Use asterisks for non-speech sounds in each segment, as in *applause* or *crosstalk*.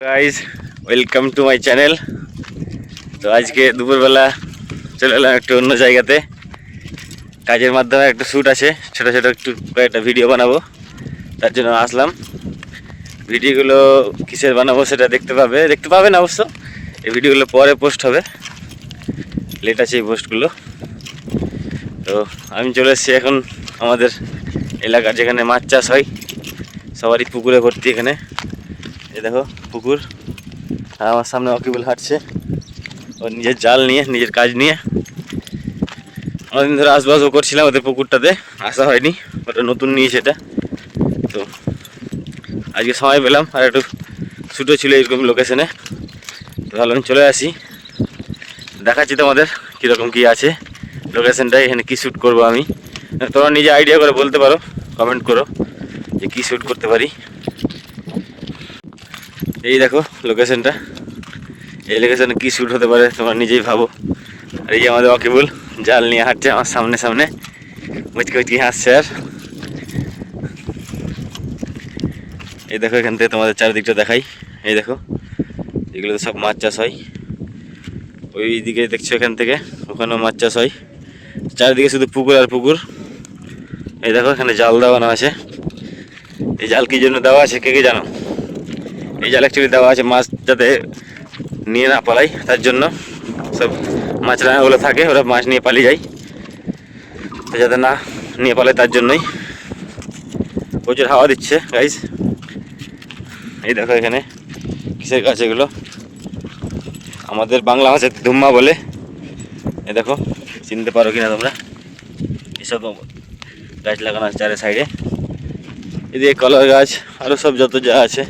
Guys welcome to my channel তো আজকে দুপুরবেলা চলে এলাম একটু অন্য জায়গাতে। কাজের মাধ্যমে একটা শ্যুট আছে, ছোটো ছোটো একটু কয়েকটা ভিডিও বানাবো। তার জন্য আসলাম। ভিডিওগুলো কিসের বানাবো সেটা দেখতে পাবে। দেখতে পাবে না অবশ্য। এই ভিডিওগুলো পরে পোস্ট হবে। লেট আছে এই পোস্টগুলো তো আমি চলে এসেছি এখন আমাদের এলাকার যেখানে মাছ চাষ হয়, সবারই পুকুরে ভর্তি এখানে। এই দেখো। পুকুর। আর আমার সামনে অকিবুল হাঁটছে। ও নিজের জাল নিয়ে, নিজের কাজ নিয়ে। অনেকদিন ধরে আসবাসও করছিলাম ওদের পুকুরটাতে, আসা হয়নি। ওটা নতুন নিয়েছে এটা। তো আজকে সময় পেলাম, আর একটু শ্যুটও ছিল এরকম লোকেশনে আমি চলে আসি। দেখাচ্ছি তোমাদের কীরকম কী আছে। লোকেশনটা এখানে কী শ্যুট করব আমি। তোমরা নিজে আইডিয়া করে বলতে পারো কমেন্ট করো যে কী শ্যুট করতে পারি। এই দেখো লোকেশনটা এই লোকেশনে কী শ্যুট হতে পারে, তোমরা নিজেই ভাবো। আর এই আমাদের অকিবুল, জাল নিয়ে হাঁটছে আমার সামনে সামনে। মুচকি মুচকি হাসছে আর। এই দেখো এখান থেকে তোমাদের চারিদিকটা দেখাই। এই দেখো এগুলো তো সব মাছ চাষ হয়। ওই দিকে দেখছ এখান থেকে, ওখানেও মাছ চাষ হয়। চারিদিকে শুধু পুকুর আর পুকুর। এই দেখো এখানে জাল দেওয়ানো আছে। এই জাল কি জন্য দেওয়া আছে, কে কে জানো? এই জাল অ্যাকচুয়ালি দেওয়া আছে মাছ যাতে নিয়ে না পালাই, তার জন্য সব মাছ রাঙাগুলো থাকে, ওরা মাছ নিয়ে পালিয়ে যায়। তো যাতে না নিয়ে পালায় তার জন্যই প্রচুর হাওয়া দিচ্ছে গাইজ এই দেখো এখানে কিসের গাছ এগুলো? আমাদের বাংলা ভাষায় ধুম্মা বলে। এ দেখো, চিনতে পারো কিনা তোমরা? এসব গাছ লাগানো আছে চারে সাইডে। এদিকে কলার গাছ আরও সব যত যা আছে।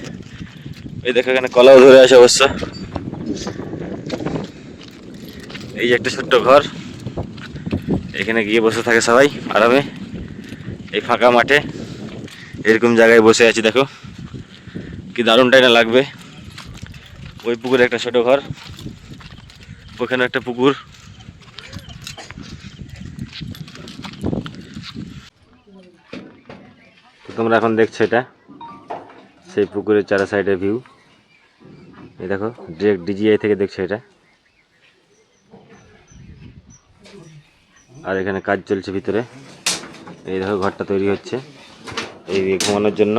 এই দেখো এখানে কলাও ধরে আছে অবশ্য। এই যে একটা ছোট্ট ঘর। এখানে গিয়ে বসে থাকে সবাই আরামে। এই ফাঁকা মাঠে। এরকম জায়গায় বসে আছি, দেখো। কি দারুণটাই না লাগবে। ওই পুকুরে একটা ছোট ঘর। ওখানে একটা পুকুর। তোমরা এখন দেখছ এটা। সেই পুকুরের চারা সাইডের ভিউ এই দেখো ডিরেক্ট ডিজিআই থেকে দেখছ এটা। আর এখানে কাজ চলছে ভিতরে। এই দেখো, ঘরটা তৈরি হচ্ছে। এই দিকে ঘুমানোর জন্য।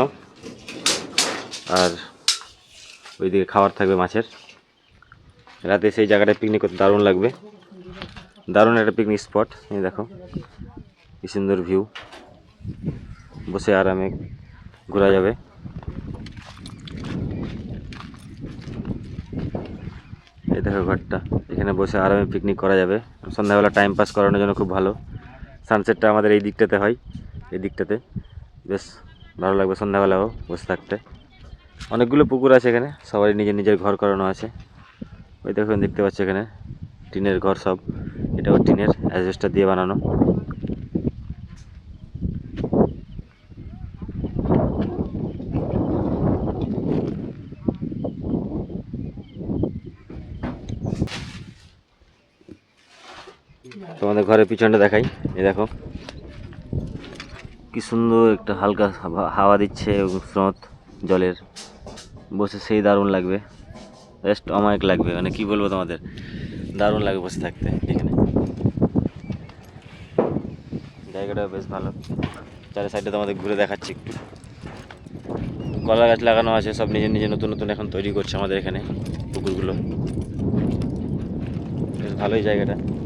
আর ওইদিকে খাবার থাকবে মাছের। রাতে সেই জায়গাটায় পিকনিক করতে দারুণ লাগবে। দারুণ একটা পিকনিক স্পট এই দেখো, কি সুন্দর ভিউ বসে আরামে ঘোরা যাবে। এই দেখো ঘরটা। এখানে বসে আরামে পিকনিক করা যাবে। সন্ধ্যাবেলা টাইম পাস করানোর জন্য খুব ভালো। সানসেটটা আমাদের এই দিকটাতে হয়। এই দিকটাতে। বেশ, ভালো লাগবে সন্ধ্যাবেলাও বসে থাকতে। অনেকগুলো পুকুর আছে এখানে। সবারই নিজের নিজের ঘর করানো আছে। ওই দেখুন, দেখতে পাচ্ছি এখানে। টিনের ঘর সব। এটাও টিনের অ্যাজবেস্টার দিয়ে বানানো তোমাদের ঘরের পিছনটা দেখাই। এই দেখো। কি সুন্দর একটা হালকা হাওয়া- দিচ্ছে স্রোত জলের। বসে সেই দারুণ লাগবে। বেস্ট অমায়িক লাগবে। মানে কি বলব তোমাদের? দারুণ লাগবে বসে থাকতে এখানে। জায়গাটা বেশ ভালো। চারি সাইডে তোমাদের ঘুরে দেখাচ্ছি একটু। কলা গাছ লাগানো আছে, সব নিজে নিজে নতুন নতুন এখন তৈরি করছে আমাদের এখানে পুকুরগুলো। বেশ ভালোই জায়গাটা।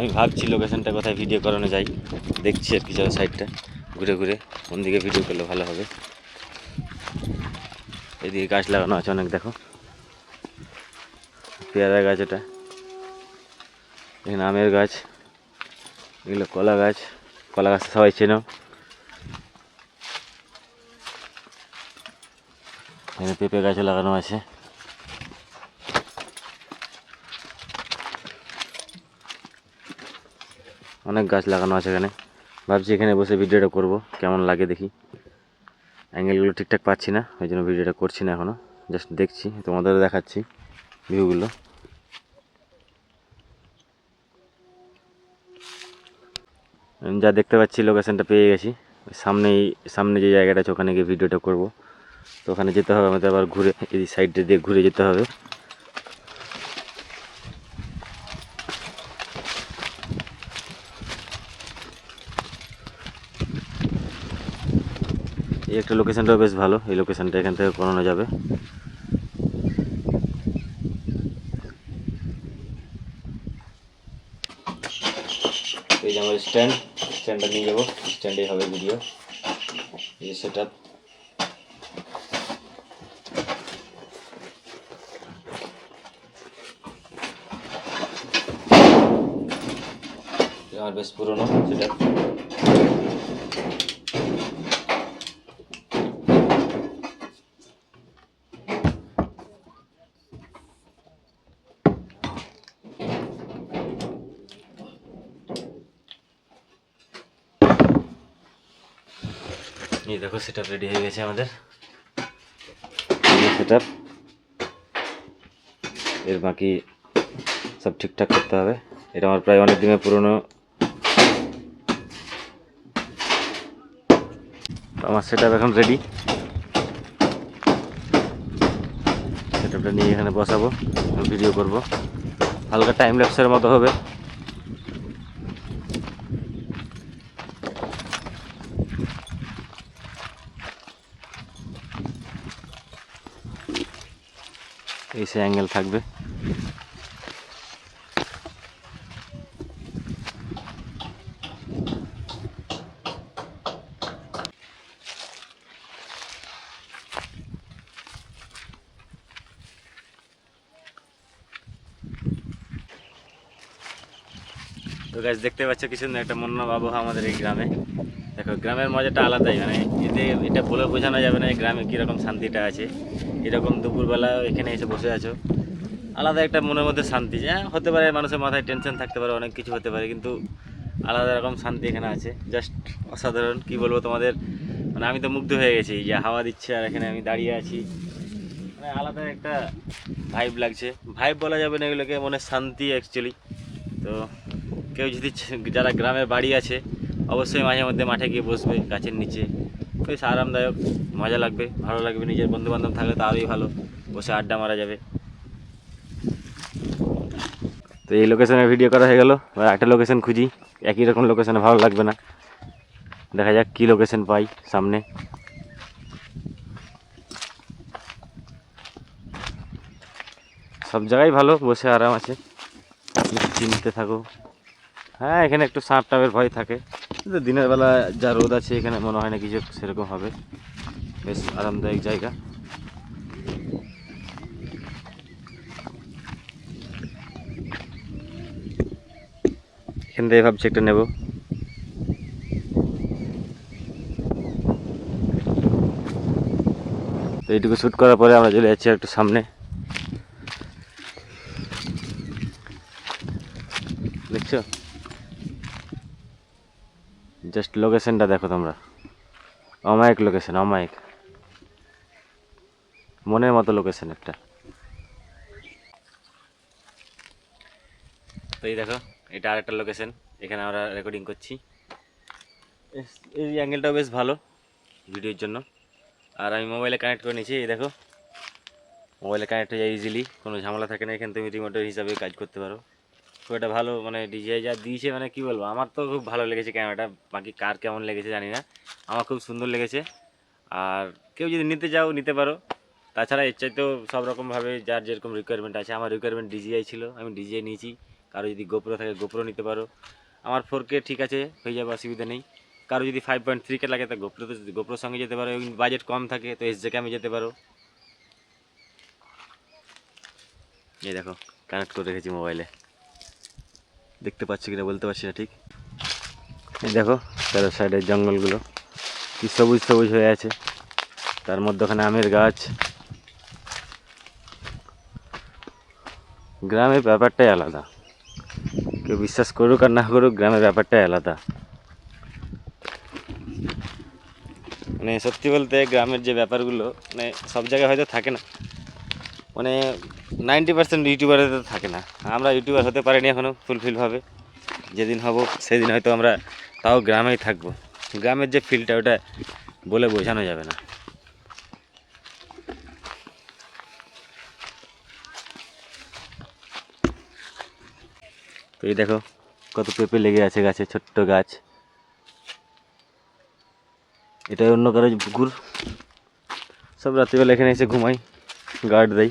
আমি ভাবছি লোকেশনটা কোথায় ভিডিও করানো যায়। দেখছি আর কি যারা সাইডটা ঘুরে ঘুরে কোন দিকে ভিডিও করলে ভালো হবে। এদিকে গাছ লাগানো আছে অনেক, দেখো। পেয়ারা গাছ এটা। এখানে আমের গাছ। এগুলো কলা গাছ। কলা গাছ সবাই চেনো। এখানে পেঁপে গাছও লাগানো আছে। অনেক গাছ লাগানো আছে এখানে। ভাবছি এখানে বসে ভিডিওটা করব, কেমন লাগে দেখি। অ্যাঙ্গেলগুলো ঠিকঠাক পাচ্ছি না, ওই জন্য ভিডিওটা করছি না এখনও জাস্ট দেখছি, তোমাদেরও দেখাচ্ছি ভিউগুলো। যা দেখতে পাচ্ছি লোকেশানটা পেয়ে গেছি। সামনেই, সামনে যে জায়গাটা আছে, ওখানে গিয়ে ভিডিওটা করব। তো ওখানে যেতে হবে, আমাদের আবার ঘুরে, এই সাইডটা দিয়ে ঘুরে যেতে হবে। এই একটা লোকেশনটাও বেশ ভালো। এই লোকেশনটা এখান থেকে করানো যাবে। এই যে আমার স্ট্যান্ড স্ট্যান্ডটা নিয়ে যাব। স্ট্যান্ডে হবে ভিডিও এই যে সেট আপ আমার বেশ পুরনো সেটা এই দেখো সেটআপ রেডি হয়ে গেছে আমাদের। সেটআপ এর বাকি সব ঠিকঠাক করতে হবে। এটা আমার প্রায় অনেক দিনের পুরনো। আমার সেটআপ এখন রেডি সেটআপটা নিয়ে এখানে বসাবো ভিডিও করব। হালকা টাইম ল্যাপসের মতো হবে। এই সে অ্যাঙ্গেল থাকবে। গাছ দেখতে পাচ্ছ কি সুন্দর একটা মনোরম আবহাওয়া আমাদের এই গ্রামে। দেখো, গ্রামের মজাটা আলাদাই মানে এতে এটা বলে বোঝানো যাবে না গ্রামে কীরকম শান্তিটা আছে। এরকম দুপুরবেলা এখানে এসে বসে আছো। আলাদা একটা মনের মধ্যে শান্তি হ্যাঁ হতে পারে মানুষের মাথায় টেনশন থাকতে পারে, অনেক কিছু হতে পারে, কিন্তু আলাদা রকম শান্তি এখানে আছে। জাস্ট অসাধারণ, কি বলব তোমাদের? মানে আমি তো মুগ্ধ হয়ে গেছি যে হাওয়া দিচ্ছে আর এখানে আমি দাঁড়িয়ে আছি। মানে আলাদা একটা ভাইব লাগছে। ভাইব বলা যাবে না এগুলোকে, মনে শান্তি অ্যাকচুয়ালি তো কেউ যদি *laughs* যারা গ্রামের বাড়ি আছে, অবশ্যই মাঝে মধ্যে মাঠে গিয়ে বসবে গাছের নিচে। বেশ আরামদায়ক, মজা লাগবে, ভালো লাগবে, নিজের বন্ধু বান্ধব থাকলে তো আরোই ভালো, বসে আড্ডা মারা যাবে। তো এই লোকেশনে ভিডিও করা হয়ে গেল, এবার একটা লোকেশন খুঁজি, একই রকম লোকেশনে ভালো লাগবে না। দেখা যাক কী লোকেশন পাই সামনে। সব জায়গায় ভালো, বসে আরাম আছে। চিনতে থাকো। হ্যাঁ এখানে একটু সাপ টাপের ভয় থাকে। কিন্তু দিনের বেলা যা রোদ আছে, এখানে মনে হয় না কিছু সেরকম হবে। বেশ আরামদায়ক জায়গা। এখান থেকে ভাবছি একটা নেব। তো এইটুকু শ্যুট করার পরে আমরা চলে যাচ্ছি একটু সামনে দেখছ জাস্ট লোকেশনটা দেখো তোমরা। অমায়িক লোকেশন অমায়িক। মনের মতো লোকেশন একটা। তো এই দেখো, এটা আরেকটা লোকেশন এখানে আমরা রেকর্ডিং করছি। এই অ্যাঙ্গেলটাও বেশ ভালো ভিডিওর জন্য। আর আমি মোবাইলে কানেক্ট করে নিয়েছি, এই দেখো। মোবাইলে কানেক্ট হয়ে যায় ইজিলি কোনো ঝামেলা থাকে না। এখানে তুমি রিমোটের হিসাবে কাজ করতে পারো। খুব একটা ভালো মানে ডিজিআই যা দিয়েছে মানে কি বলব, আমার তো খুব ভালো লেগেছে ক্যামেরাটা, বাকি কার কেমন লেগেছে জানি না, আমার খুব সুন্দর লেগেছে। আর কেউ যদি নিতে চাও, নিতে পারো। তাছাড়া এর চাইতেও সব রকমভাবে যার যেরকম রিকোয়ারমেন্ট আছে, আমার রিকোয়ারমেন্ট ডিজিআই ছিল, আমি ডিজিআই নিয়েছি। কারও যদি গোপ্রো থাকে গোপ্রো নিতে পারো। আমার ফোর কে ঠিক আছে, হয়ে যাবে, অসুবিধা নেই। কারও যদি ফাইভ পয়েন্ট থ্রি কে লাগে, তা গোপ্রো তো গোপ্রোর সঙ্গে যেতে পারো, এবং বাজেট কম থাকে, তো এস জে ক্যামে যেতে পারো। এই দেখো কানেক্ট করে রেখেছি মোবাইলে দেখতে পাচ্ছি কিনা বলতে পারছি না ঠিক। এই দেখো, চারো সাইডের জঙ্গলগুলো কি সবুজ সবুজ হয়ে আছে। তার মধ্যে ওখানে আমের গাছ। গ্রামের ব্যাপারটাই আলাদা। কেউ বিশ্বাস করুক আর না করুক, গ্রামের ব্যাপারটাই আলাদা। মানে সত্যি বলতে গ্রামের যে ব্যাপারগুলো মানে সব জায়গায় হয়তো থাকে না। মানে নাইনটি পার্সেন্ট ইউটিউবারে তো থাকে না। আমরা ইউটিউবার হতে পারিনি এখনও ফুলফিলভাবে। যেদিন হব, সেদিন হয়তো আমরা তাও গ্রামেই থাকব। গ্রামের যে ফিলটা ওটা বলে বোঝানো যাবে না। তো এই দেখো, কত পেঁপে লেগে আছে গাছে, ছোট্ট গাছ। এটা অন্য কারও পুকুর। সব রাত্রিবেলা এখানে এসে ঘুমাই। গার্ড দেয়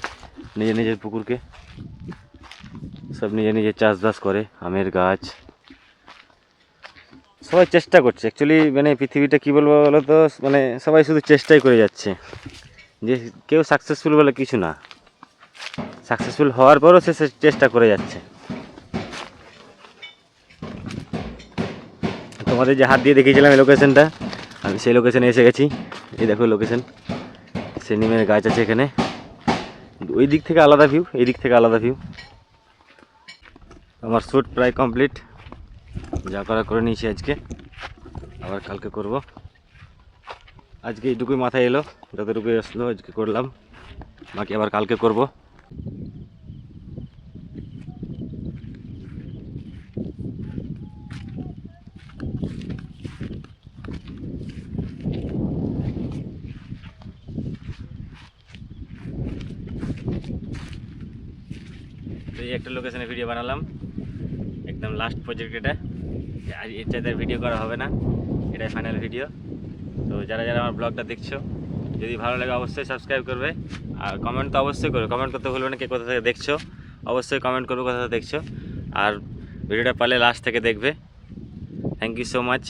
নিজের নিজের পুকুরকে। সব নিজে নিজে চাষবাস করে, আমের গাছ। সবাই চেষ্টা করছে। অ্যাকচুয়ালি মানে পৃথিবীটা কী বলব বলো তো মানে সবাই শুধু চেষ্টাই করে যাচ্ছে। যে কেউ সাকসেসফুল বলে কিছু না। সাকসেসফুল হওয়ার পরও সে চেষ্টা করে যাচ্ছে। তোমাদের যে হাত দিয়ে দেখিয়েছিলাম এই লোকেশনটা আমি সেই লোকেশনে এসে গেছি। এই দেখো লোকেশন সে নিমের গাছ আছে এখানে। ওই দিক থেকে আলাদা ভিউ এই দিক থেকে আলাদা ভিউ আমার শ্যুট প্রায় কমপ্লিট যা করা করে নিয়েছি আজকে। আবার কালকে করব। আজকে এইটুকুই মাথায় এলো। যতটুকুই আসলো আজকে করলাম। বাকি আবার কালকে করব। তো এই একটা লোকেশনে ভিডিও বানালাম। একদম লাস্ট প্রজেক্ট এটা। আর এর চাইতে ভিডিও করা হবে না। এটাই ফাইনাল ভিডিও তো যারা যারা আমার ব্লগটা দেখছ, যদি ভালো লাগে অবশ্যই সাবস্ক্রাইব করবে। আর কমেন্ট তো অবশ্যই করবে। কমেন্ট করতে ভুলবে না কে কোথা থেকে দেখছ। অবশ্যই কমেন্ট করবে কোথা থেকে দেখছ। আর ভিডিওটা পারলে লাস্ট থেকে দেখবে। Thank you so much